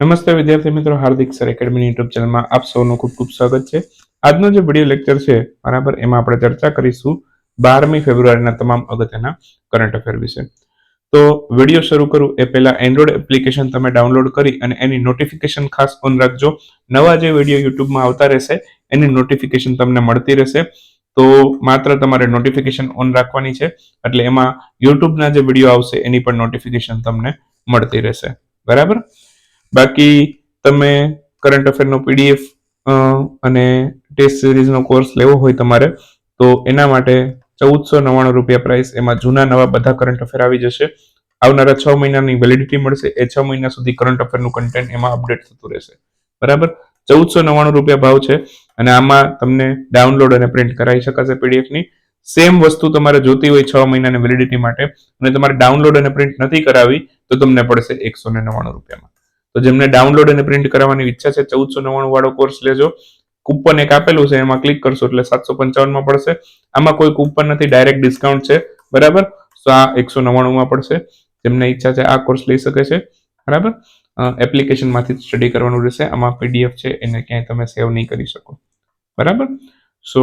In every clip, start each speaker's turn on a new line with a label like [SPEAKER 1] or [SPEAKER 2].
[SPEAKER 1] નમસ્તે વિદ્યાર્થી મિત્રો, હાર્દિક સર એકેડમી યુટ્યુબ ચેનલમાં આપ સૌનું ખૂબ ખૂબ સ્વાગત છે. આજનો જે વીડિયો લેક્ચર છે, બરાબર, એમાં આપણે ચર્ચા કરીશું બારમી ફેબ્રુઆરીના તમામ અગત્યના કરંટ અફેર વિશે. તો વીડિયો શરૂ કરું. એ પહેલા એન્ડ્રોઈડ એપ્લિકેશન તમે ડાઉનલોડ કરી અને એની નોટિફિકેશન ખાસ ઓન રાખજો. નવા જે વીડિયો યુટ્યુબમાં આવતા રહેશે, એની નોટિફિકેશન તમને મળતી રહેશે. તો માત્ર તમારે નોટિફિકેશન ઓન રાખવાની છે, એટલે એમાં યુટ્યુબના જે વીડિયો આવશે, એની પણ નોટિફિકેશન તમને મળતી રહેશે. બરાબર? બાકી તમે કરંટ અફેરનો પીડીએફ અને ટેસ્ટ સિરીઝનો કોર્સ લેવો હોય તમારે, તો એના માટે ચૌદસો નવ્વાણું રૂપિયા પ્રાઇસ એમાં જૂના નવા બધા કરંટ અફેર આવી જશે. આવનારા છ મહિનાની વેલિડિટી મળશે. એ છ મહિના સુધી કરંટ અફેરનું કન્ટેન્ટ એમાં અપડેટ થતું રહેશે. બરાબર? ચૌદસો નવ્વાણું રૂપિયા ભાવ છે. અને આમાં તમને ડાઉનલોડ અને પ્રિન્ટ કરાવી શકાશે પીડીએફની સેમ વસ્તુ તમારે જોતી હોય છ મહિનાની વેલિડિટી માટે. અને તમારે ડાઉનલોડ અને પ્રિન્ટ નથી કરાવી, તો તમને પડશે એકસો ને નવ્વાણું રૂપિયામાં. તો જેમને ડાઉનલોડ અને પ્રિન્ટ કરાવવાની ઈચ્છા છે, ચૌદસો નવ્વાણું વાળો કોર્સ લેજો. કૂપન એક આપેલું છે, એમાં ક્લિક કરશો એટલે સાતસો પંચાવનમાં પડશે. આમાં કોઈ કૂપન નથી ડાયરેક્ટ ડિસ્કાઉન્ટ છે, બરાબર? તો આ એકસો નવ્વાણુંમાં પડશે. જેમને ઈચ્છા છે, આ કોર્સ લઈ શકે છે, બરાબર? એપ્લિકેશનમાંથી સ્ટડી કરવાનું રહેશે. આમાં પીડીએફ છે, એને ક્યાંય તમે સેવ નહીં કરી શકો, બરાબર? સો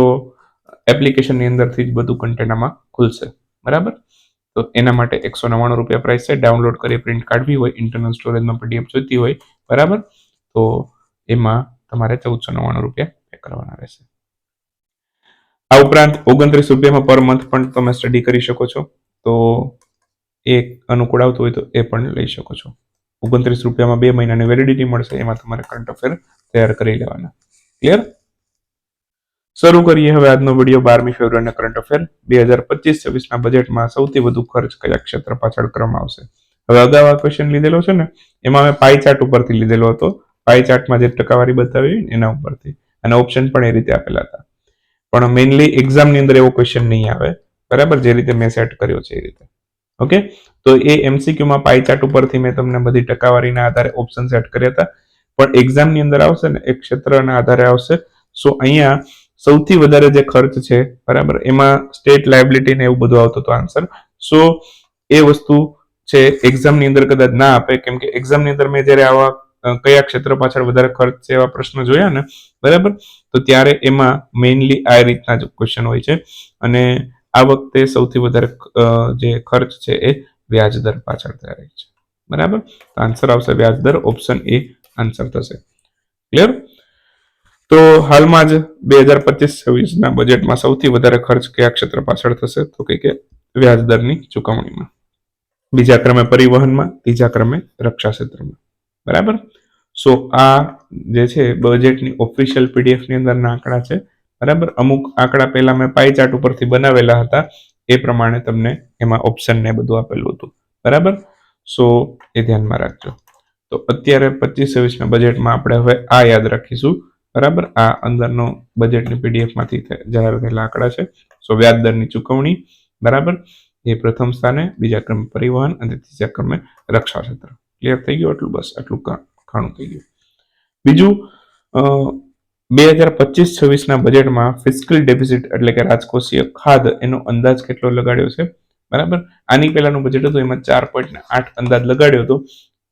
[SPEAKER 1] એપ્લિકેશનની અંદરથી જ બધું કન્ટેન્ટ આમાં ખુલશે, બરાબર? તો એના માટે એકસો નવ્વાણું રૂપિયા પ્રાઇસ છે. ડાઉનલોડ કરી પ્રિન્ટ કાઢવી હોય ઇન્ટરનલ સ્ટોરેજમાં પીડીએફ જોઈતી હોય, બરાબર? તો એમાં તમારે ચૌદસો નવ્વાણું રૂપિયા પે કરવાના રહેશે. આ ઉપરાંત ઓગણત્રીસ રૂપિયામાં પર મંથ પણ તમે સ્ટડી કરી શકો છો. તો એ અનુકૂળ આવતું હોય તો એ પણ લઈ શકો છો. ઓગણત્રીસ રૂપિયામાં બે મહિનાની વેલિડિટી મળશે. એમાં તમારે કરંટ અફેર તૈયાર કરી લેવાના. ક્લિયર શરૂ કરીએ હવે આજનો વીડિયો બારમી ફેબ્રુઆરીના કરંટ અફેર બે હજાર પચીસ છવ્વીસના બજેટમાં સૌથી વધુ ખર્ચ કયા ક્ષેત્ર પાછળ કરવામાં આવશે? હવે અગાઉ આ ક્વેશ્ચન લીધેલો છે ને, એમાં મેં પાઈ ચાર્ટ ઉપરથી લીધેલો હતો. પાઈ ચાર્ટમાં જે ટકાવારી બતાવી એના ઉપરથી. અને ઓપ્શન પણ એ રીતે આપેલા હતા. પણ મેઇનલી એક્ઝામની અંદર એવો ક્વેશ્ચન નહીં આવે. બરાબર? જે રીતે મેં સેટ કર્યો છે એ રીતે. ઓકે તો એ એમસીક્યુમાં પાઈ ચાર્ટ ઉપરથી મેં તમને બધી ટકાવારીના આધારે ઓપ્શન સેટ કર્યા હતા. પણ એક્ઝામની અંદર આવશે ને, એ ક્ષેત્રના આધારે આવશે. સો અહીંયા સૌથી વધારે જે ખર્ચ છે, બરાબર? એમાં સ્ટેટ લાયબિલિટી ને એવું બધું આવતું હતું આન્સર સો એ વસ્તુ છે એક્ઝામની અંદર કદાચ ના આપે, કેમ કે એક્ઝામની અંદર મેં જ્યારે આવા કયા ક્ષેત્ર પાછળ વધારે ખર્ચ છે એવા પ્રશ્ન જોયા ને, બરાબર? તો ત્યારે એમાં મેઇનલી આ રીતના જ ક્વેશ્ચન હોય છે. અને આ વખતે સૌથી વધારે જે ખર્ચ છે એ વ્યાજ દર પાછળ રહી છે. બરાબર? આન્સર આવશે વ્યાજ દર ઓપ્શન એ આન્સર થશે. ક્લિયર તો હાલમાં જ બે હજાર પચીસ છવ્વીસના બજેટમાં સૌથી વધારે ખર્ચ કયા ક્ષેત્ર પાછળ થશે? તો કે વ્યાજ દરની ચુકવણીમાં. બીજા ક્રમે પરિવહનમાં, ત્રીજા ક્રમે રક્ષા ક્ષેત્રમાં. બરાબર? સો આ જે છે, બજેટની ઓફિશિયલ પીડીએફની અંદરના આંકડા છે. બરાબર? અમુક આંકડા પહેલા મેં પાઈ ચાર્ટ ઉપરથી બનાવેલા હતા. એ પ્રમાણે તમને એમાં ઓપ્શન ને બધું આપેલું હતું. બરાબર? સો એ ધ્યાનમાં રાખજો. તો અત્યારે પચીસ છવ્વીસના બજેટમાં આપણે હવે આ યાદ રાખીશું. બરાબર? આ અંદરનો બજેટની પીડીએફમાંથી જાહેર થયેલા આંકડા છે. સો વ્યાજ દરની ચૂકવણી, બરાબર? એ પ્રથમ સ્થાને, બીજા ક્રમે પરિવહન અને ત્રીજા ક્રમે રક્ષા ક્ષેત્ર ક્લિયર થઈ ગયું એટલું બસ, આટલું ખાણું થઈ ગયું. બીજું બે હજાર પચીસ છવ્વીસના બજેટમાં ફિસ્કલ ડેફિસિટ એટલે કે રાજકોષીય ખાદ એનો અંદાજ કેટલો લગાડ્યો છે? બરાબર? આની પહેલાનું બજેટ હતું, એમાં ચાર પોઈન્ટ આઠ અંદાજ લગાડ્યો હતો.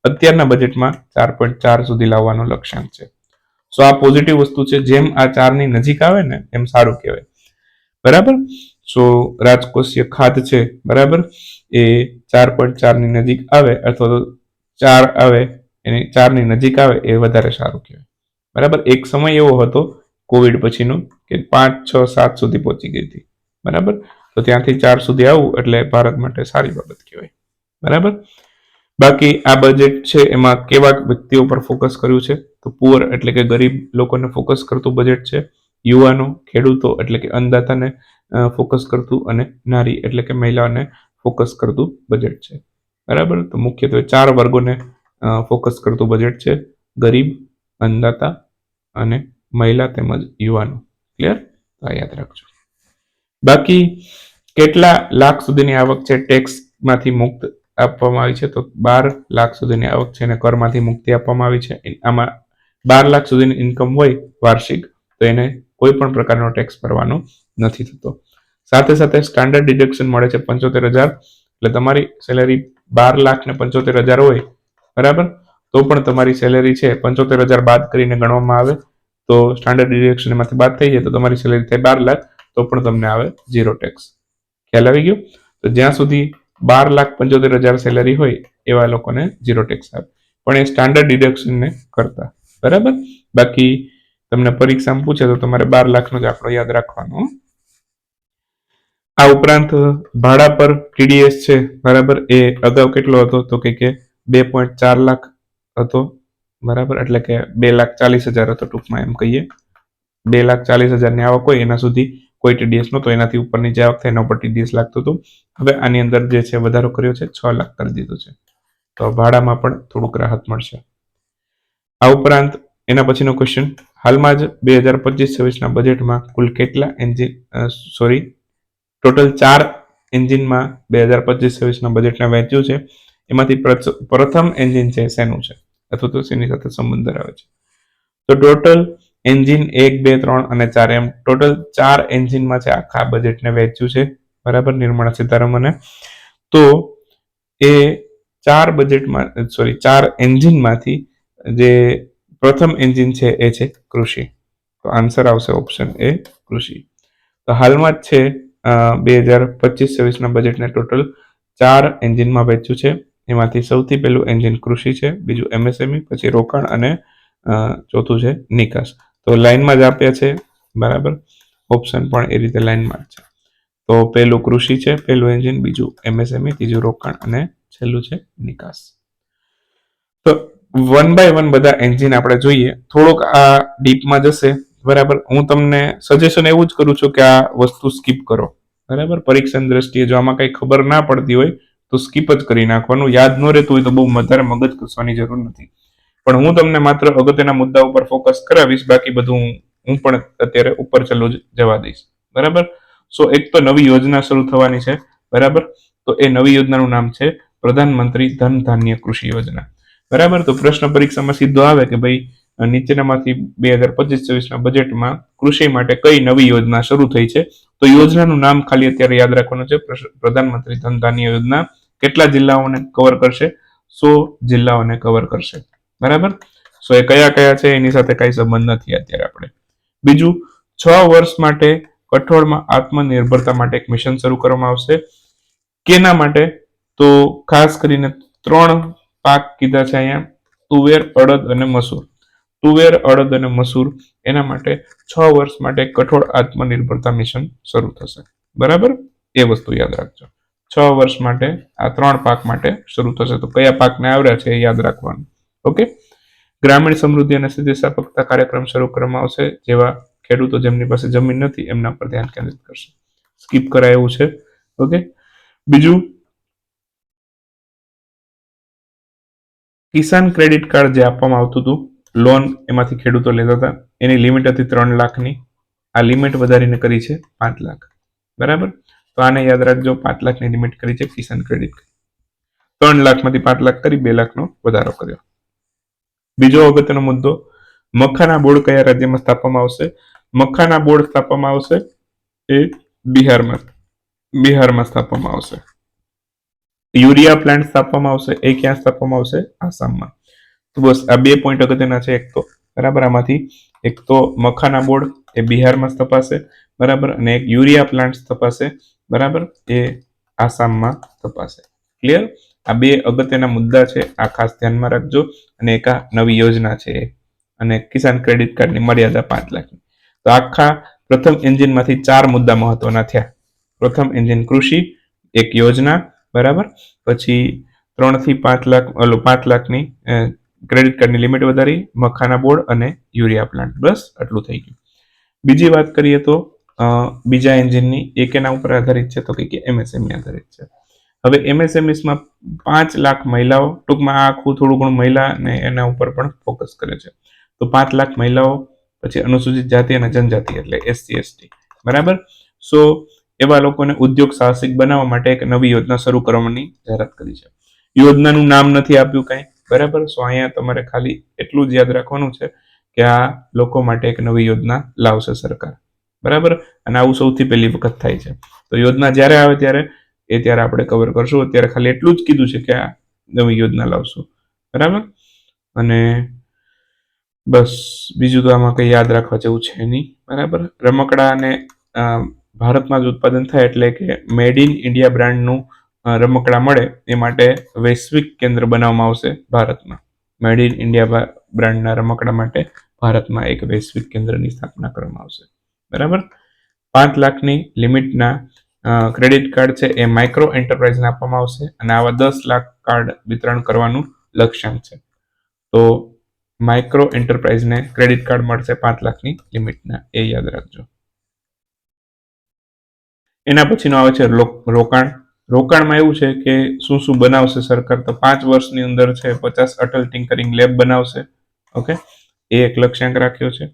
[SPEAKER 1] અત્યારના બજેટમાં ચાર પોઈન્ટ ચાર સુધી લાવવાનો લક્ષ્યાંક છે. સો આ પોઝિટિવ વસ્તુ છે, જેમ આ ચારની નજીક આવે ને, એમ સારું કહેવાય. બરાબર? સો રાજકોષીય ખાદ છે, બરાબર? એ ચાર પોઈન્ટ ચારની નજીક આવે, અથવા તો ચાર આવે, એની ચારની નજીક આવે, એ વધારે સારું કહેવાય. બરાબર? એક સમય એવો હતો કોવિડ પછીનો, કે પાંચ, છ, સાત સુધી પહોંચી ગઈ હતી. બરાબર? તો ત્યાંથી ચાર સુધી આવવું એટલે ભારત માટે સારી બાબત કહેવાય. બરાબર? બાકી આ બજેટ છે, એમાં કેવા વ્યક્તિઓ પર ફોકસ કર્યું છે? તો પુઅર એટલે કે ગરીબ લોકોને ફોકસ કરતું બજેટ છે, યુવાનો, ખેડૂતો એટલે કે અન્નદાતાને ફોકસ કરતું અને નારી એટલે કે મહિલાઓને ફોકસ કરતું બજેટ છે. બરાબર? તો મુખ્યત્વે ચાર વર્ગોને ફોકસ કરતું બજેટ છે, ગરીબ, અન્નદાતા અને મહિલા તેમજ યુવાનો. ક્લિયર આ યાદ રાખજો. બાકી કેટલા લાખ સુધીની આવક છે ટેક્સમાંથી મુક્ત આપવામાં આવી છે. તો બાર લાખ સુધીની આવક છે એને કરમાંથી મુક્તિ આપવામાં આવી છે. આમાં બાર લાખ સુધીની ઇન્કમ હોય વાર્ષિક, તો એને કોઈ પણ પ્રકારનો ટેક્સ ભરવાનો નથી થતો. સાથે સાથે સ્ટાન્ડર્ડ ડિડક્શન મળે છે પંચોતેર હજાર. એટલે તમારી સેલેરી બાર લાખ ને પંચોતેર હજાર હોય, બરાબર? તો પણ તમારી સેલેરી છે પંચોતેર હજાર બાદ કરીને ગણવામાં આવે. તો સ્ટાન્ડર્ડ ડિડક્શન એમાંથી બાદ થઈ જાય તો તમારી સેલેરી થાય બાર લાખ, તો પણ તમને આવે ઝીરો ટેક્સ ખ્યાલ આવી ગયો? તો જ્યાં સુધી બાર લાખ પંચોતેર હજાર સેલરી હોય એવા લોકોને ઝીરો ટેક્સ આવે પણ એ સ્ટાન્ડર્ડ ડિડક્શનને કરતા. બરાબર? બાકી તમને પરીક્ષામાં પૂછે તો તમારે બાર લાખનો જ આંકડો યાદ રાખવાનો. આ ઉપરાંત ભાડા પર ટીડીએસ છે, બરાબર? એ અગાઉ કેટલો હતો? તો કે બે પોઈન્ટ ચાર લાખ હતો, બરાબર? એટલે કે બે લાખ ચાલીસ હજાર હતો ટૂંકમાં એમ કહીએ. બે લાખ ચાલીસ હજારની આવક હોય એના સુધી કોઈ ટીડીએસ નહોતો એનાથી ઉપર નીચે થાય એના ઉપર ટીડીએસ લાગતું હતું હવે આની અંદર જે છે વધારો કર્યો છે, છ લાખ કરી દીધો છે. તો ભાડામાં પણ થોડુંક રાહત મળશે. આ ઉપરાંત એના પછીનો ક્વેશ્ચન હાલમાં જ બે હજાર પચીસ છવ્વીસના બજેટમાં કુલ કેટલા એન્જિન સોરી ટોટલ ચાર એન્જિનમાં બે હજાર પચીસ છવ્વીસના બજેટને વહેંચ્યું છે. એમાંથી પ્રથમ એન્જિન છે શેનું છે. અથવા તો શેની સાથે સંબંધ ધરાવે છે. તો ટોટલ એન્જિન એક, બે, ત્રણ અને ચાર એમ ટોટલ ચાર એન્જિનમાં છે આખા બજેટને વહેંચ્યું છે. બરાબર? નિર્મળા સીતારમણે તો એ ચાર બજેટમાં, સોરી, ચાર એન્જિનમાંથી જે પ્રથમ એન્જિન છે એ છે કૃષિ. તો આન્સર આવશે ઓપ્શન એ કૃષિ. તો હાલમાં જ છે બે હજાર પચીસ, છવ્વીસના બજેટને ટોટલ ચાર એન્જિનમાં વહેંચ્યું છે. એમાંથી સૌથી પહેલું એન્જિન કૃષિ છે, બીજું એમએસએમઈ, પછી રોકાણ અને ચોથું છે નિકાસ. તો લાઇનમાં જ આપ્યા છે, બરાબર? ઓપ્શન પણ એ રીતે લાઇનમાં છે. તો પહેલું કૃષિ છે, પહેલું એન્જિન બીજું એમએસએમઈ ત્રીજું રોકાણ અને છેલ્લું છે નિકાસ. તો વન બાય વન બધા એન્જિન આપણે જોઈએ. થોડોક આ ડીપમાં જશે, બરાબર? હું તમને સજેશન એવું જ કરું છું કે આ વસ્તુ સ્કીપ કરો, બરાબર? પરીક્ષણ દ્રષ્ટિએ જો આમાં કંઈ ખબર ના પડતી હોય, તો સ્કીપ જ કરી નાખવાનું. યાદ ન રહેતું હોય તો બહુ વધારે મગજ કસવાની જરૂર નથી. પણ હું તમને માત્ર અગત્યના મુદ્દા ઉપર ફોકસ કરાવીશ, બાકી બધું હું પણ અત્યારે ઉપર ચલો જવા દઈશ. બરાબર? સો, એક તો નવી યોજના શરૂ થવાની છે, બરાબર? તો એ નવી યોજનાનું નામ છે પ્રધાનમંત્રી ધન ધાન્ય કૃષિ યોજના. બરાબર? તો પ્રશ્ન પરીક્ષામાં સીધો આવે કે ભાઈ નીચેનામાંથી બે હજાર પચીસ, છવ્વીસના બજેટમાં કૃષિ માટે કઈ નવી યોજના શરૂ થઈ છે? તો યોજનાનું નામ ખાલી અત્યારે યાદ રાખવાનું છે પ્રધાનમંત્રી ધન ધાન્ય યોજના કેટલા જિલ્લાઓને કવર કરશે? સો જિલ્લાઓને કવર કરશે. બરાબર? સો એ કયા કયા છે? એની સાથે કઈ સંબંધ નથી અત્યારે આપણે. બીજું, છ વર્ષ માટે કઠોળમાં આત્મનિર્ભરતા માટે એક મિશન શરૂ કરવામાં આવશે. કેના માટે? તો ખાસ કરીને ત્રણ પાક કીધા છે અહીંયા. તુવેર, અડદ અને મસૂર. તુવેર, અડદ અને મસૂર, એના માટે છ વર્ષ માટે કઠોળ આત્મનિર્ભરતા મિશન શરૂ થશે. બરાબર? એ વસ્તુ યાદ રાખજો. છ વર્ષ માટે આ ત્રણ પાક માટે શરૂ થશે. તો કયા પાકને આવ્યા છે એ યાદ રાખવાનું. ઓકે ગ્રામીણ સમૃદ્ધિ અને સ્થિતિસ્થાપકતા કાર્યક્રમ શરૂ કરવામાં આવશે. જેવા ખેડૂતો જેમની પાસે જમીન નથી, એમના પર ધ્યાન કેન્દ્રિત કરશે. સ્કીપ કરાય એવું છે. ઓકે બીજું, કિસાન ક્રેડિટ કાર્ડ જે આપવામાં આવતું હતું લોન એમાંથી ખેડૂતો લેતા હતા. એની લિમિટ હતી ત્રણ લાખની. આ લિમિટ વધારીને કરી છે પાંચ લાખ. બરાબર? તો આને યાદ રાખજો, પાંચ લાખની લિમિટ કરી છે કિસાન ક્રેડિટ ત્રણ લાખમાંથી પાંચ લાખ કરી, બે લાખનો વધારો કર્યો. બીજો અગત્યનો મુદ્દો મખાના બોર્ડ કયા રાજ્યમાં સ્થાપવામાં આવશે? મખાના બોર્ડ સ્થાપવામાં આવશે એ બિહારમાં બિહારમાં સ્થાપવામાં આવશે. યુરિયા પ્લાન્ટ સ્થાપવામાં આવશે, એ ક્યાં સ્થાપવામાં આવશે? આસામમાં. તો બસ આ બે પોઈન્ટ અગત્યના છે, એક તો, બરાબર? આમાંથી એક તો મખાના બોર્ડ એ બિહારમાં સ્થપાશે, બરાબર? અને એક યુરિયા પ્લાન્ટ સ્થપાશે, બરાબર? એ આસામમાં સ્થપાશે. ક્લિયર આ બે અગત્યના મુદ્દા છે, આ ખાસ ધ્યાનમાં રાખજો. અને એક આ નવી યોજના છે. અને કિસાન ક્રેડિટ કાર્ડની મર્યાદા પાંચ લાખની. તો આખા પ્રથમ એન્જિનમાંથી ચાર મુદ્દા મહત્વના થયા. પ્રથમ એન્જિન કૃષિ, એક યોજના, બરાબર? પછી ત્રણથી પાંચ લાખ, ઓલો પાંચ લાખની ક્રેડિટ કાર્ડની લિમિટ વધારી, મખાના બોર્ડ અને યુરિયા પ્લાન્ટ. બસ, આટલું થઈ ગયું. બીજી વાત કરીએ તો બીજા એન્જિનની એક એના ઉપર આધારિત છે, તો કે એમએસએમની આધારિત છે. હવે એમએસએમએસમાં પાંચ લાખ મહિલાઓ, ટૂંકમાં આ આખું થોડું ઘણું મહિલા ને એના ઉપર પણ ફોકસ કરે છે. તો પાંચ લાખ મહિલાઓ, પછી અનુસૂચિત જાતિ અને જનજાતિ એટલે એસસી એસટી બરાબર? સો એવા લોકોને ઉદ્યોગ સાહસિક બનાવવા માટે એક નવી યોજના શરૂ કરવાની જાહેરાત કરી છે. યોજનાનું નામ નથી આપ્યું કાંઈ. બરાબર? સો અહીંયા તમારે ખાલી એટલું જ યાદ રાખવાનું છે કે આ લોકો માટે એક નવી યોજના લાવશે સરકાર. બરાબર? અને આવું સૌથી પહેલી વખત થાય છે. તો યોજના જ્યારે આવે ત્યારે એ ત્યારે આપણે કવર કરશું. અત્યારે ખાલી એટલું જ કીધું છે કે આ નવી યોજના લાવશું. બરાબર? અને બસ, બીજું તો આમાં કંઈ યાદ રાખવા જેવું છે નહીં. બરાબર? રમકડા અને ભારતમાં જ ઉત્પાદન થાય એટલે કે મેડ ઇન ઇન્ડિયા બ્રાન્ડનું રમકડા મળે એ માટે વૈશ્વિક કેન્દ્ર બનાવવામાં આવશે ભારતમાં. મેડ ઇન ઇન્ડિયા બ્રાન્ડના રમકડા માટે ભારતમાં એક વૈશ્વિક કેન્દ્રની સ્થાપના કરવામાં આવશે. બરાબર? પાંચ લાખની લિમિટના ક્રેડિટ કાર્ડ છે એ માઇક્રો એન્ટરપ્રાઇઝને આપવામાં આવશે અને આવા દસ લાખ કાર્ડ વિતરણ કરવાનું લક્ષ્યાંક છે. તો માઇક્રો એન્ટરપ્રાઇઝને ક્રેડિટ કાર્ડ મળશે પાંચ લાખની લિમિટના એ યાદ રાખજો. એના પછીનો આવે છે રોકાણ. રોકાણમાં એવું છે કે શું શું બનાવશે સરકાર? તો પાંચ વર્ષની અંદર છે પચાસ અટલ ટિંકરિંગ લેબ બનાવશે, ઓકે? એ એક લક્ષ્યાંક રાખ્યો છે.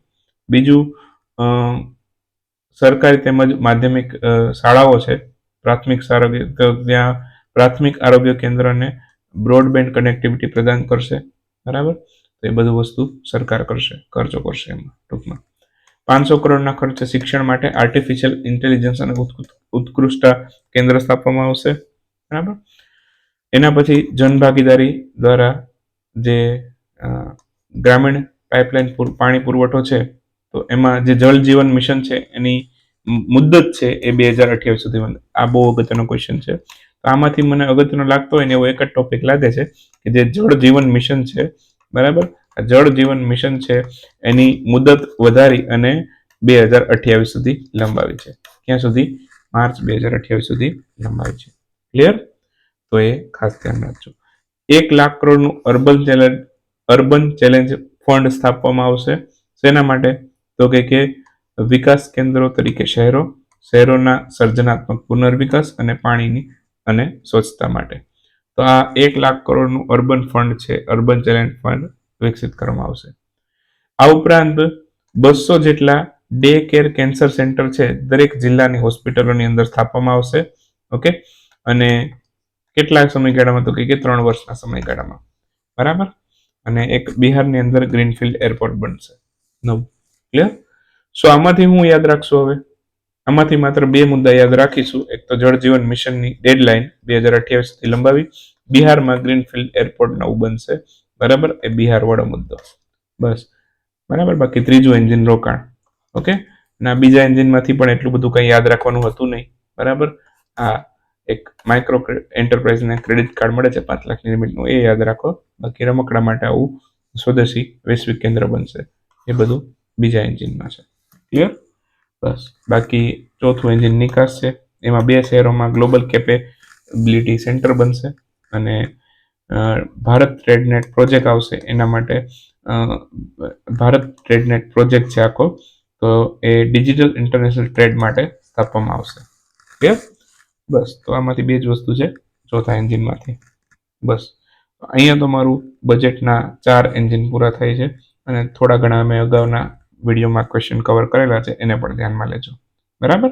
[SPEAKER 1] બીજું સરકારી તેમજ માધ્યમિક શાળાઓ છે. પ્રાથમિક આરોગ્ય જ્યાં પ્રાથમિક આરોગ્ય કેન્દ્રને બ્રોડબેન્ડ કનેક્ટિવિટી પ્રદાન કરશે. બરાબર? તો એ બધું વસ્તુ સરકાર કરશે, ખર્ચો કરશે એમાં ટૂંકમાં. પાંચસો કરોડના ખર્ચે શિક્ષણ માટે આર્ટિફિશિયલ ઇન્ટેલિજન્સ અને ઉત્કૃ- ઉત્કૃષ્ટ કેન્દ્ર સ્થાપવામાં આવશે. બરાબર? એના પછી જનભાગીદારી દ્વારા જે ગ્રામીણ પાઇપલાઇન પાણી પુરવઠો છે તો એમાં જે જળ જીવન મિશન છે, એની મુદ્દત છે એ બે હજાર અઠ્યાવીસ સુધીમાં આ બહુ અગત્યનો ક્વેશ્ચન છે. તો આમાંથી મને અગત્યનો લાગતો હોય ને એવો એક જ ટોપિક લાગે છે કે જે જળ જીવન મિશન છે, બરાબર? આ જળ જીવન મિશન છે એની મુદત વધારી અને બે હજાર અઠ્યાવીસ સુધી લંબાવી છે. ક્યાં સુધી? માર્ચ બે હજાર અઠ્યાવીસ સુધી લંબાવી છે. ક્લિયર તો એ ખાસ ધ્યાન રાખજો. એક લાખ કરોડનું urban challenge urban challenge fund સ્થાપવામાં આવશે. શેના માટે? તો કે કે વિકાસ કેન્દ્રો તરીકે શહેરો, શહેરોના સર્જનાત્મક પુનર્વિકાસ અને પાણીની અને સ્વચ્છતા માટે. તો આ એક લાખ કરોડનું અર્બન ફંડ છે, અર્બન ચેલેન્જ ફંડ વિકસિત કરવામાં આવશે. આ ઉપરાંત બસો જેટલા ડે કેર કેન્સર સેન્ટર છે, દરેક જિલ્લાની હોસ્પિટલોની અંદર સ્થાપવામાં આવશે, ઓકે? અને કેટલા સમયગાળામાં તો કે કે ત્રણ વર્ષના સમયગાળામાં. બરાબર? અને એક બિહારની અંદર ગ્રીનફિલ્ડ એરપોર્ટ બનશે. નવું. ક્લિયર સો આમાંથી હું યાદ રાખશું હવે? આમાંથી માત્ર બે મુદ્દા યાદ રાખીશું. એક તો જળ જીવન મિશનની ડેડલાઇન બે હજાર અઠ્યાવીસ સુધી લંબાવી. બિહારમાં ગ્રીનફિલ્ડ એરપોર્ટ નવું બનશે. બરાબર? એ બિહાર વાળો મુદ્દો. બસ. બરાબર? બાકી ત્રીજું એન્જિન રોકાણ. ઓકે ના, બીજા એન્જિનમાંથી પણ એટલું બધું કંઈ યાદ રાખવાનું હતું નહીં. બરાબર? આ એક માઇક્રો એન્ટરપ્રાઇઝને ક્રેડિટ કાર્ડ મળે છે, પાંચ લાખની લિમિટનું એ યાદ રાખો. બાકી રમકડા માટે આવું સ્વદેશી વૈશ્વિક કેન્દ્ર બનશે. એ બધું બીજા એન્જિનમાં છે. ક્લિયર બસ. બાકી ચોથું એન્જિન નિકાસ છે. એમાં બે શહેરોમાં ગ્લોબલ કેપેબિલિટી સેન્ટર બનશે અને ભારત ટ્રેડનેટ પ્રોજેક્ટ આવશે. એના માટે ભારત ટ્રેડનેટ પ્રોજેક્ટ છે આખો. તો એ ડિજિટલ ઇન્ટરનેશનલ ટ્રેડ માટે સ્થાપવામાં આવશે. ક્લિયર બસ. તો આમાંથી બે જ વસ્તુ છે ચોથા એન્જિનમાંથી. બસ. અહીંયા તો મારું બજેટના ચાર એન્જિન પૂરા થાય છે અને થોડા ઘણા મેં અગાઉના વિડીયોમાં ક્વેશ્ચન કવર કરેલા છે, એને પણ ધ્યાનમાં લેજો. બરાબર?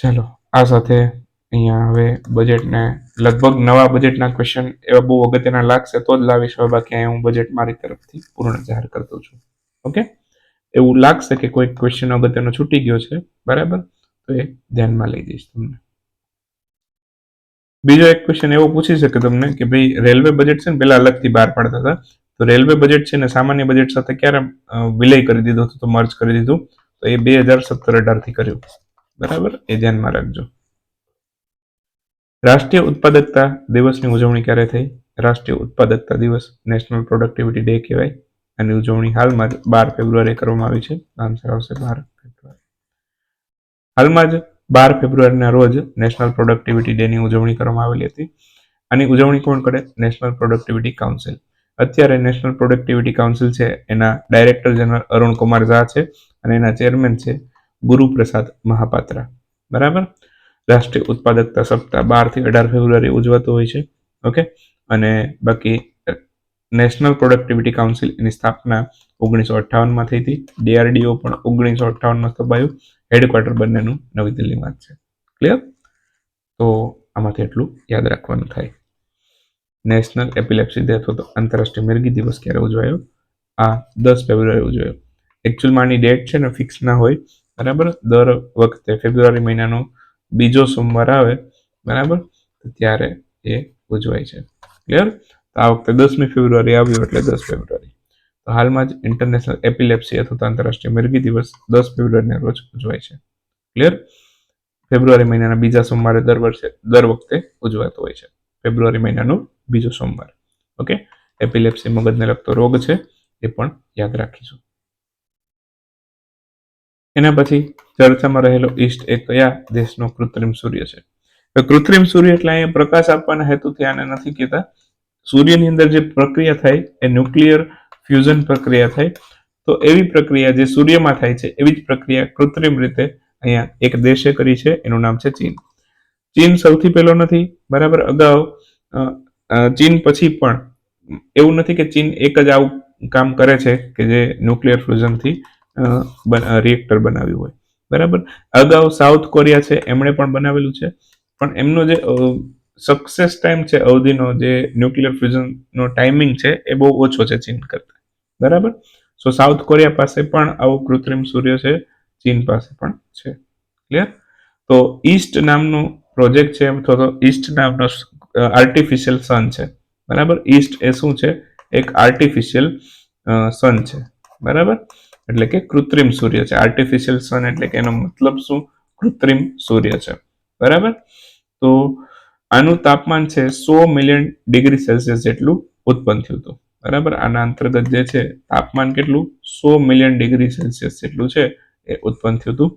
[SPEAKER 1] ચાલો, આ સાથે અહીંયા હવે બજેટને લગભગ નવા બજેટના ક્વેશ્ચન એવા બહુ અગત્યના લાગશે, તો જ લાવીશ. હવે બાકી હું બજેટ મારી તરફથી પૂર્ણ જાહેર કરતો છું. ઓકે એવું લાગશે કે કોઈ ક્વેશ્ચન અગત્યનો છૂટી ગયો છે, બરાબર? તો એ ધ્યાનમાં લઈ જઈશ તમને. બીજો એક ક્વેશ્ચન એવો પૂછી શકે તમને કે ભાઈ રેલવે બજેટ છે ને, પેલા અલગથી બહાર પાડતા હતા. તો રેલવે બજેટ છે ને સામાન્ય બજેટ સાથે ક્યારે વિલય કરી દીધો હતો તો મર્જ કરી દીધું, તો એ બે હજાર સત્તર અઢારથી કર્યું. બરાબર? એ ધ્યાનમાં રાખજો. રાષ્ટ્રીય ઉત્પાદકતા દિવસની ઉજવણી ક્યારે થઈ? રાષ્ટ્રીય ઉત્પાદકતા દિવસ, નેશનલ પ્રોડક્ટિવિટી ડે કહેવાય. આની ઉજવણી હાલમાં જ બાર ફેબ્રુઆરીએ કરવામાં આવી છે. આન્સર આવશે બાર ફેબ્રુઆરી. હાલમાં જ બાર ફેબ્રુઆરીના રોજ નેશનલ પ્રોડક્ટિવિટી ડેની ઉજવણી કરવામાં આવેલી હતી. આની ઉજવણી કોણ કરે? National productivity council. અત્યારે નેશનલ પ્રોડક્ટિવિટી કાઉન્સિલ છે, એના ડાયરેક્ટર જનરલ અરુણ કુમાર ઝા છે અને એના ચેરમેન છે ગુરુપ્રસાદ મહાપાત્રા. બરાબર? રાષ્ટ્રીય ઉત્પાદકતા સપ્તાહ બારથી અઢાર ફેબ્રુઆરી ઉજવાતો હોય છે. ઓકે? અને બાકી નેશનલ પ્રોડક્ટિવિટી કાઉન્સિલ એની સ્થાપના ઓગણીસો અઠ્ઠાવનમાં થઈ હતી. ડીઆરડીઓ પણ ઓગણીસો અઠ્ઠાવનમાં સ્થપાયું. હેડક્વાર્ટર બંનેનું નવી દિલ્હીમાં છે. ક્લિયર તો આમાંથી એટલું યાદ રાખવાનું થાય. નેશનલ એપિલેપ્સી ડે અથવા તો આંતરરાષ્ટ્રીય મિર્ગી દિવસ ક્યારે ઉજવાયો? આ દસ ફેબ્રુઆરી ઉજવાયો. એકચ્યુઅલમાં આની ડેટ છે ને ફિક્સ ના હોય. બરાબર? દર વખતે ફેબ્રુઆરી મહિનાનો બીજો સોમવાર આવે. બરાબર? ત્યારે એ ઉજવાય છે. ક્લિયર તો આ વખતે દસમી ફેબ્રુઆરી આવ્યું એટલે દસ ફેબ્રુઆરી. તો હાલમાં જ ઇન્ટરનેશનલ એપિલેપ્સી અથવા તો આંતરરાષ્ટ્રીય મિરગી દિવસ દસ ફેબ્રુઆરીના રોજ ઉજવાય છે. ક્લિયર ફેબ્રુઆરી મહિનાના બીજા સોમવારે દર વર્ષે, દર વખતે ઉજવાતો હોય છે. ફેબ્રુઆરી મહિનાનો બીજો સોમવાર. ઓકે? એપિલેપ્સી મગજને લગતો રોગ છે, એ પણ યાદ રાખીશું. એના પછી ચર્ચામાં રહેલો ઈસ્ટ એ કયા દેશનો કૃત્રિમ સૂર્ય છે? કૃત્રિમ સૂર્ય એટલે અહીંયા પ્રકાશ આપવાના હેતુથી આને નથી કહેતા. સૂર્યની અંદર જે પ્રક્રિયા થાય, એ ન્યુક્લિયર ફ્યુઝન પ્રક્રિયા થાય. તો એવી પ્રક્રિયા જે સૂર્યમાં થાય છે, એવી જ પ્રક્રિયા કૃત્રિમ રીતે અહીંયા એક દેશે કરી છે, એનું નામ છે ચીન. ચીન સૌથી પહેલો નથી, બરાબર? અગાઉ ચીન પછી પણ. એવું નથી કે ચીન એક જ આવું કામ કરે છે કે જે ન્યુક્લિયર ફ્યુઝનથી રિએક્ટર બનાવ્યું હોય. બરાબર? અગાઉ સાઉથ કોરિયા છે, એમણે પણ બનાવેલું છે. પણ એમનો જે સક્સેસ ટાઈમ છે અવધિનો, જે ન્યુક્લિયર ફ્યુઝનનો ટાઈમિંગ છે, એ બહુ ઓછો છે ચીન કરતા. બરાબર? સો સાઉથ કોરિયા પાસે પણ આવું કૃત્રિમ સૂર્ય છે, ચીન પાસે પણ છે. ક્લિયર તો ઈસ્ટ નામનું પ્રોજેક્ટ છે અથવા તો ઈસ્ટ નામનો આર્ટિફિશિયલ સન છે. બરાબર? ઈસ્ટ એ શું છે? એક આર્ટિફિશિયલ સન છે. બરાબર? એટલે કે કૃત્રિમ સૂર્ય છે. આર્ટિફિશિયલ સન એટલે કે એનો મતલબ શું? કૃત્રિમ સૂર્ય છે. બરાબર? તો આનું તાપમાન છે સો મિલિયન ડિગ્રી સેલ્સિયસ જેટલું ઉત્પન્ન થયું હતું. બરાબર? આના અંતર્ગત જે છે, તાપમાન કેટલું? સો મિલિયન ડિગ્રી સેલ્સિયસ જેટલું છે એ ઉત્પન્ન થયું હતું.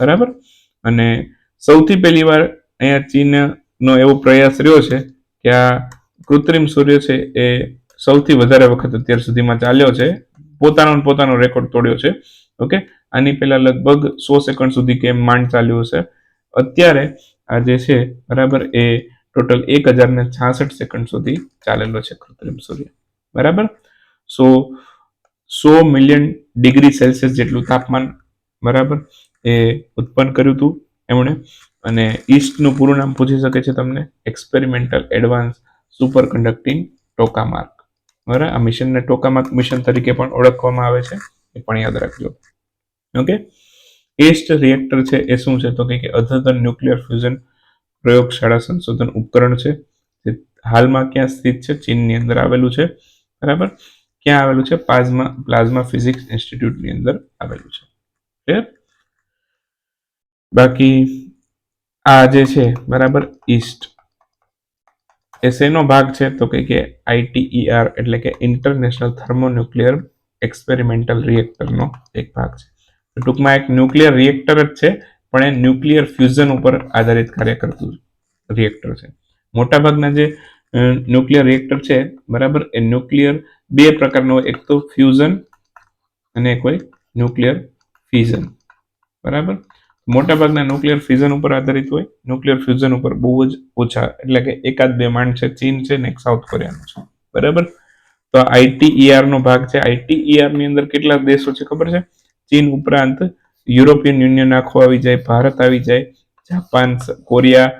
[SPEAKER 1] બરાબર? અને સૌથી પહેલી વાર અહીંયા ચીનનો એવો પ્રયાસ રહ્યો છે કે આ કૃત્રિમ સૂર્ય છે એ સૌથી વધારે વખત અત્યાર સુધીમાં ચાલ્યો છે. પોતાનો પોતાનો રેકોર્ડ તોડ્યો છે. ઓકે? આની પહેલા લગભગ સો સેકન્ડ સુધી કેમ માંડ ચાલ્યું હશે? અત્યારે આ જે છે, બરાબર, એ ટોટલ એક હજાર ને છાસઠ સેકન્ડ સુધી ચાલેલો છે કૃત્રિમ સૂર્ય. બરાબર? સો સો મિલિયન ડિગ્રી સેલ્સિયસ જેટલું તાપમાન, બરાબર, એ ઉત્પન્ન કર્યું હતું. એમણે? અને ઈસ્ટનું પૂરું નામ પૂછી શકે છે તમને? Experimental advance super conducting tokamak બરાબર? આ મિશનને ટોકામાર્ક મિશન તરીકે પણ ઓળખવામાં આવે છે. એ પણ યાદ રાખજો. ઓકે? એસ્ટ રિએક્ટર છે, એ શું છે? તો કે અદ્યતન ન્યુક્લિયર ફ્યુઝન પ્રયોગશાળા સંશોધન ઉપકરણ છે. જે હાલમાં ક્યાં સ્થિત છે? ચીનની અંદર આવેલું છે. બરાબર? ક્યાં આવેલું છે? પ્લાઝમા પ્લાઝમા ફિઝિક્સ ઇન્સ્ટિટ્યૂટની અંદર આવેલું છે. ક્લિયર બાકી આ જે છે, બરાબર ઈસ્ટ એ શેનો ભાગ છે, તો કે કે આઈટીઈઆર એટલે કે ઇન્ટરનેશનલ થર્મોન્યુક્લિયર એક્સપેરિમેન્ટલ રિએક્ટરનો એક ભાગ છે. ટૂંકમાં એક ન્યુક્લિયર રિએક્ટર જ છે, પણ એ ન્યુક્લિયર ફ્યુઝન ઉપર આધારિત કાર્ય કરતું રિએક્ટર છે. મોટાભાગના જે ન્યુક્લિયર રિએક્ટર છે, બરાબર, એ ન્યુક્લિયર બે પ્રકારનો એક તો ફ્યુઝન અને હોય ન્યુક્લિયર ફ્યુઝન બરાબર? મોટાભાગના ન્યુક્લિયર ફ્યુઝન ઉપર આધારિત હોય. ન્યુક્લિયર ફ્યુઝન ઉપર બહુ જ ઓછા, એટલે કે એકાદ બે માંડ છે, ચીન છે ને સાઉથ કોરિયાનું છે. બરાબર? તો આઈટીઈઆર નો ભાગ છે. આઈટીઈઆરની અંદર કેટલા દેશો છે ખબર છે? ચીન ઉપરાંત યુરોપિયન યુનિયન આખો આવી જાય, ભારત આવી જાય, જાપાન કોરિયા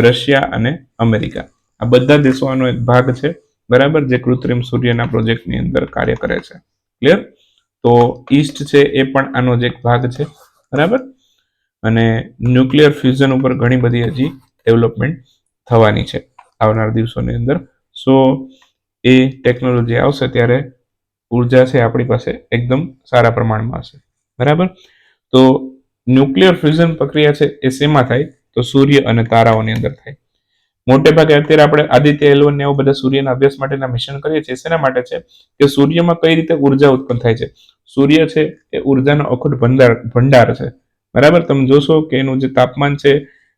[SPEAKER 1] રશિયા અને અમેરિકા. આ બધા દેશો આનો એક ભાગ છે, બરાબર? જે કૃત્રિમ સૂર્યના પ્રોજેક્ટની અંદર કાર્ય કરે છે. ક્લિયર તો ઈસ્ટ છે એ પણ આનો જ એક ભાગ છે. બરાબર? અને ન્યુક્લિયર ફ્યુઝન ઉપર ઘણી બધી હજી ડેવલપમેન્ટ થવાની છે આવનાર દિવસોની અંદર. સો, એ ટેકનોલોજી આવશે ત્યારે ઊર્જા છે આપણી પાસે એકદમ સારા પ્રમાણમાં હશે. બરાબર? તો ન્યુક્લિયર ફ્યુઝન પ્રક્રિયા છે એ શેમાં થાય? તો સૂર્ય અને તારાઓની અંદર થાય. મોટે ભાગે અત્યારે આપણે આદિત્ય એલવન ને એવા બધા સૂર્યના અભ્યાસ માટેના મિશન કરીએ છીએ. શેના માટે છે? કે સૂર્યમાં કઈ રીતે ઊર્જા ઉત્પન્ન થાય છે? સૂર્ય છે એ ઉર્જાનો અખૂટ ભંડાર ભંડાર છે. બરાબર? તમે જોશો કે એનું જે તાપમાન છે,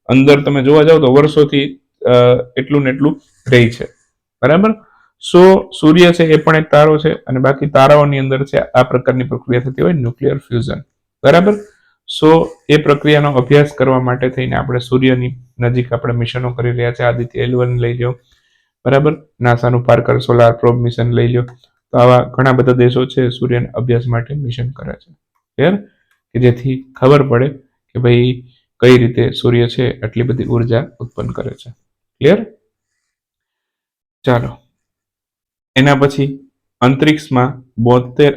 [SPEAKER 1] અંદર તમે જોવા જાઓ તો વર્ષોથી એટલું ને એટલું રહી છે. બરાબર? સો, સૂર્ય છે એ પણ એક તારો છે અને બાકી તારાઓની અંદર છે આ પ્રકારની પ્રક્રિયા થતી હોય ન્યુક્લિયર ફ્યુઝન. બરાબર? સો, એ પ્રક્રિયાનો અભ્યાસ કરવા માટે થઈને આપણે સૂર્યની નજીક આપણે મિશનો કરી રહ્યા છે. આદિત્ય એલવન લઈ લો બરાબર? નાસાનું પાર્કર સોલાર પ્રોબ મિશન લઈ લો તો આવા ઘણા બધા દેશો છે, સૂર્યના અભ્યાસ માટે મિશન કરે છે. ક્લિયર કે જેથી ખબર પડે કે ભાઈ કઈ રીતે સૂર્ય છે, આટલી બધી ઊર્જા ઉત્પન્ન કરે છે. ક્લિયર ચાલો. એના પછી અંતરિક્ષમાં બોતેર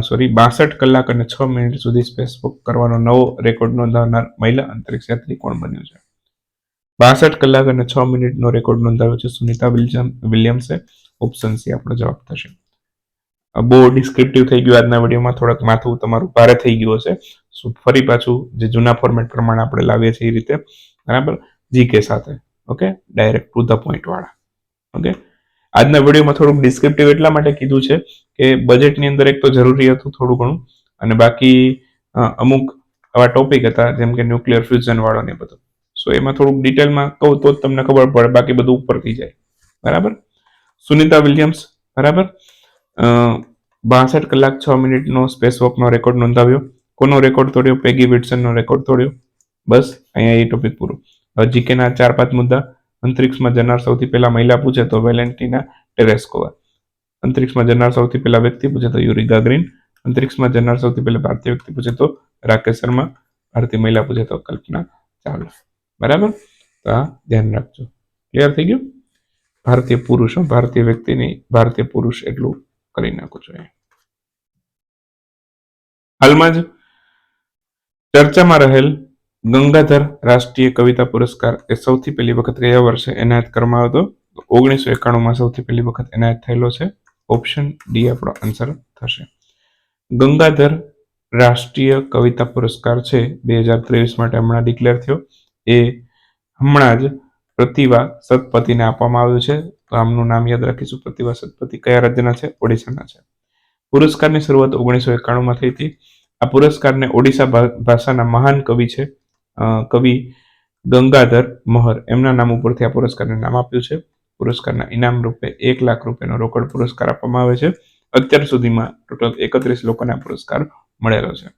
[SPEAKER 1] સોરી બાસઠ કલાક અને છ મિનિટ સુધી સ્પેસ વોક કરવાનો નવો રેકોર્ડ નોંધાવનાર મહિલા અંતરિક્ષ યાત્રી કોણ બન્યું છે? બાસઠ કલાક અને છ મિનિટનો રેકોર્ડ નોંધાવ્યો છે સુનિતા વિલિયમ, વિલિયમ્સે. ઓપ્શન સી આપણો જવાબ થશે. બહુ ડિસ્ક્રિપ્ટિવ થઈ ગયું આજના વિડીયોમાં. થોડાક માથું તમારું ભારે થઈ ગયું હશે. સો ફરી પાછું જે જૂના ફોર્મેટ પ્રમાણે આપણે લાવીએ છીએ એ રીતે. બરાબર? જીકે સાથે. Okay direct to the point વાળા. ઓકે આજના વિડીયોમાં થોડુંક ડિસ્ક્રિપ્ટિવ એટલા માટે કીધું છે કે બજેટની અંદર એક તો જરૂરી હતું થોડું ઘણું. અને બાકી અમુક આવા ટોપિક હતા, જેમ કે ન્યુક્લિયર ફ્યુઝન વાળો ને બધું. સો એમાં થોડુંક ડિટેલમાં કહું તો જ તમને ખબર પડે, બાકી બધું ઉપરથી જાય. બરાબર? સુનિતા વિલિયમ્સ. બરાબર? બાસઠ કલાક છ મિનિટનો સ્પેસ વોકનો રેકોર્ડ નોંધાવ્યો. કોનો રેકોર્ડ તોડ્યો? પેગી વિટસનનો રેકોર્ડ તોડ્યો. બસ, અહીંયા એ ટોપિક પૂરું. જીકેના ચાર પાંચ મુદ્દા. અંતરિક્ષમાં જનાર સૌથી પહેલા મહિલા પૂછે તો વેલેન્ટિના ટેરેસ્કોવા. અંતરિક્ષમાં જનાર સૌથી પહેલા વ્યક્તિ પૂછે તો યુરી ગાગરીન અંતરિક્ષમાં જનાર સૌથી પહેલા ભારતીય વ્યક્તિ પૂછે તો રાકેશ શર્મા. ભારતીય મહિલા પૂછે તો કલ્પના ચાવલા બરાબર? તો આ ધ્યાન રાખજો. ક્લિયર થઈ ગયું? ભારતીય પુરુષ, ભારતીય વ્યક્તિની ભારતીય પુરુષ એટલું કરી નાખો છો હાલમાં જ ચર્ચામાં રહેલ ગંગાધર રાષ્ટ્રીય કવિતા પુરસ્કાર એ સૌથી પહેલી વખત કયા વર્ષે એનાયત કરવામાં આવ્યો હતો. ઓગણીસો એકાણુંમાં સૌથી પહેલી વખત એનાયત થયેલો છે. ઓપ્શન ડી આપણો આન્સર થશે. ગંગાધર રાષ્ટ્રીય કવિતા પુરસ્કાર છે બે હજાર ત્રેવીસ માટે હમણાં ડિક્લેર થયો. એ હમણાં જ પ્રતિભા સતપતિને આપવામાં આવ્યું છે. તો આમનું નામ યાદ રાખીશું. પ્રતિભા સતપતિ કયા રાજ્યના છે? ઓડિશાના છે. પુરસ્કારની શરૂઆત ઓગણીસો એકાણુંમાં થઈ હતી. આ પુરસ્કારને ઓડિશા ભાષાના મહાન કવિ છે કવિ ગંગાધર મહર. એમના નામ ઉપરથી આ પુરસ્કારને નામ આપ્યું છે. પુરસ્કારના ઇનામ રૂપે એક લાખ રૂપિયાનો રોકડ પુરસ્કાર આપવામાં આવે છે. અત્યાર સુધીમાં ટોટલ એકત્રીસ લોકોને આ પુરસ્કાર મળેલો છે.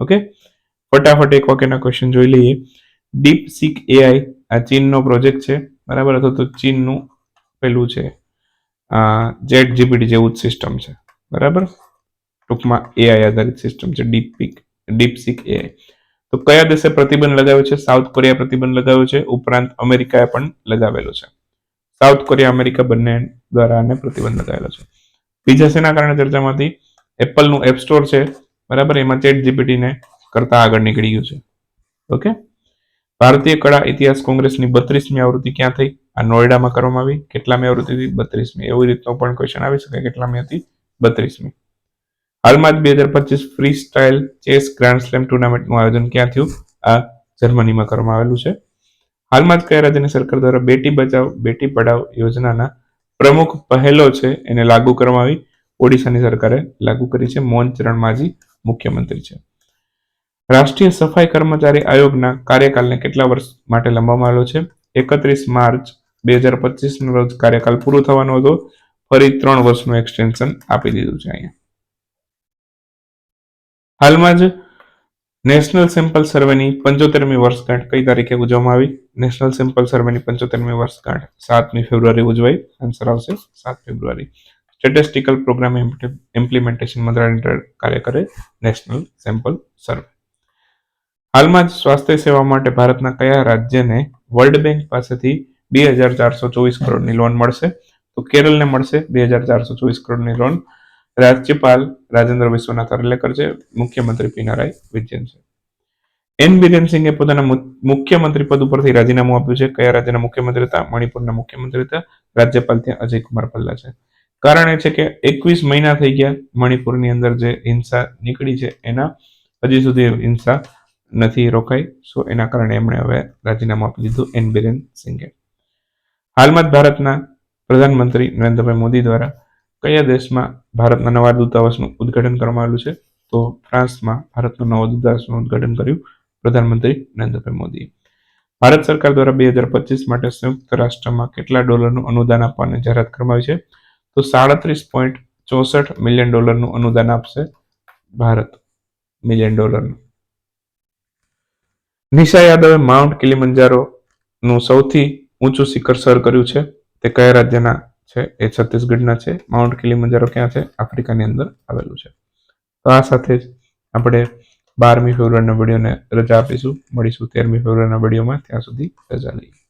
[SPEAKER 1] ઓકે? ફટાફટ એક વાક્યના ક્વેશ્ચન જોઈ લઈએ. ડીપ સિક એઆઈ આ ચીનનો પ્રોજેક્ટ છે. બરાબર? અથવા તો ચીનનું પેલું છે. જેટ જીપીટી જેવું જ સિસ્ટમ છે. બરાબર? ટૂંકમાં એઆઈ આધારિત સિસ્ટમ છે. ડીપીક ડીપસીક એઆઈ તો કયા દેશે પ્રતિબંધ લગાવ્યો છે? સાઉથ કોરિયા પ્રતિબંધ લગાવ્યો છે. ઉપરાંત અમેરિકાએ પણ લગાવેલો છે. સાઉથ કોરિયા અમેરિકા બંને દ્વારા આને પ્રતિબંધ લગાવેલો છે. બીજા શેના કારણે ચર્ચામાંથી? એપલનું એપ સ્ટોર છે. બરાબર? એમાં ચેટ જીપીટીને કરતા આગળ નીકળી ગયું છે. ઓકે ભારતીય કળા ઇતિહાસ કોંગ્રેસની બત્રીસમી આવૃત્તિ ક્યાં થઈ? આ નોઈડામાં કરવામાં આવી. કેટલામી આવૃત્તિ હતી? બત્રીસમી. એવી રીતનો પણ ક્વેશ્ચન આવી શકે. કેટલામી હતી? બત્રીસમી. હાલમાં જ બે હજાર પચીસ free style chess grand slam ટુર્નામેન્ટનું આયોજન ક્યાં થયું? આ જર્મનીમાં કરવામાં આવેલું છે. હાલમાં જ કયા રાજ્યની સરકાર દ્વારા બેટી બચાવ, બેટી પઢાવ યોજનાના પ્રમુખ પહેલો છે એને લાગુ કરવામાં આવી. ઓડિશાની સરકારે લાગુ કરી છે. મોહન ચરણ માજી મુખ્યમંત્રી છે. રાષ્ટ્રીય સફાઈ કર્મચારી આયોગના કાર્યકાલને કેટલા વર્ષ માટે લંબાવવામાં આવ્યો છે? એકત્રીસ માર્ચ બે હજાર પચીસનો રોજ કાર્યકાલ પૂરો થવાનો હતો. ફરી ત્રણ વર્ષનું એક્સટેન્શન આપી દીધું છે અહીંયા. હાલમાં જ નેશનલ સેમ્પલ સર્વેની પંચોતેરમી વર્ષગાંઠ કઈ તારીખે ઉજવવામાં આવી? નેશનલ સેમ્પલ સર્વેની પંચોતેરમી વર્ષગાંઠ સાતમી ફેબ્રુઆરી ઉજવાઈ. આન્સર આવશે સાત ફેબ્રુઆરી. સ્ટેટિસ્ટિકલ પ્રોગ્રામ ઇમ્પ્લિમેન્ટેશન મંત્રાલય કાર્ય કરે નેશનલ સેમ્પલ સર્વે હાલમાં જ સ્વાસ્થ્ય સેવા માટે ભારતના કયા રાજ્યને વર્લ્ડ બેંક પાસેથી બે હજાર ચારસો ચોવીસ કરોડની લોન મળશે. તો કેરળને મળશે બે હજાર ચારસો ચોવીસ કરોડની લોન રાજ્યપાલ રાજેન્દ્ર વિશ્વનાથ અર્લેકર છે. મુખ્યમંત્રી પિનારાય વિજયન છે. એન બિરેન સિંઘે પોતાના મુખ્યમંત્રી પદ ઉપરથી રાજીનામું આપ્યું છે. કયા રાજ્યના મુખ્યમંત્રી હતા? મણિપુરના મુખ્યમંત્રી હતા. રાજ્યપાલ ત્યાં અજય કુમાર ભલ્લા છે. કારણ એ છે કે એકવીસ મહિના થઈ ગયા મણિપુરની અંદર જે હિંસા નીકળી છે એના, હજી સુધી હિંસા નથી રોકાઈ. સો એના કારણે એમણે હવે રાજીનામું આપી દીધું એન બિરેન સિંઘે હાલમાં જ ભારતના પ્રધાનમંત્રી નરેન્દ્રભાઈ મોદી દ્વારા કયા દેશમાં ભારતના નવા દૂતાવાસનું ઉદ્ઘાટન કરવામાં આવેલું છે? તો ફ્રાન્સમાં ભારતનો નવો દૂતાવાસનું ઉદ્ઘાટન કર્યું પ્રધાનમંત્રી નરેન્દ્રભાઈ મોદીએ. ભારત સરકાર દ્વારા બે હજાર પચીસ માટે સંયુક્ત રાષ્ટ્રમાં કેટલા ડોલરનું અનુદાન આપવાની જાહેરાત કરવામાં છે? તો સાડત્રીસ પોઈન્ટ ચોસઠ મિલિયન ડોલરનું અનુદાન આપશે ભારત. મિલિયન ડોલરનું. નિશા યાદવે માઉન્ટ કિલિમંજારોનું સૌથી ઊંચું શિખર સર કર્યું છે. તે કયા રાજ્યના છે? એ છત્તીસગઢના છે. માઉન્ટ કિલીમંજારો ક્યાં છે? આફ્રિકાની અંદર આવેલું છે. તો આ સાથે જ આપણે બારમી ફેબ્રુઆરીના વિડીયોને રજા આપીશું. મળીશું તેરમી ફેબ્રુઆરીના વિડીયોમાં. ત્યાં સુધી રજા લઈએ.